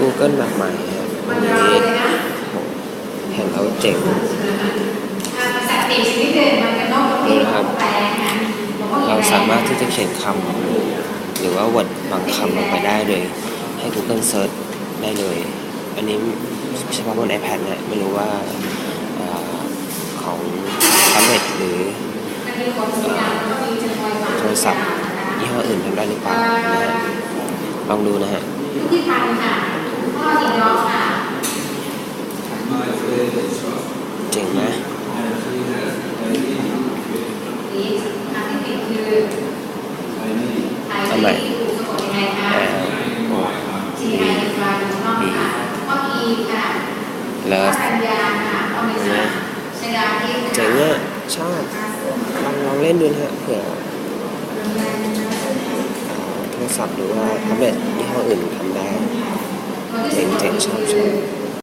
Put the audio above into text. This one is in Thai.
Google แบบใหม่นี้เห็นแล้วเจ๋งสัตว์ปีกชนิดเดินมันเป็นอกประเภทของแปลงนะเราสามารถที่จะเขียนคำหรือว่า word บางคำลงไปได้โดยให้ Google Search ได้เลย อันนี้เฉพาะบน iPad เนี่ยไม่รู้ว่าอของแท็บเล็ตหรือโทรศัพท์ยี่ห้ออื่นทำได้หรือเปล่าลองดูนะฮะ ที่พันค่ะพ่อหญิงน้องค่ะเจ๋งไหมนี่ทางที่ผิดคือไทยที่ถูกสะกดยังไงคะแอลโอทีไทยกลางนอกค่ะพ่ออีค่ะเลิพ่อฟสัญญาค่ะพ่อเมษาชยาที่เจ๋งอะชอบลองลองเล่นดูนะฮะเผื่อโทร ศัพท์หรือว่าแท็บเล็ตยี่ห้ออื่นทำได้เจ๋งๆชอบชอบ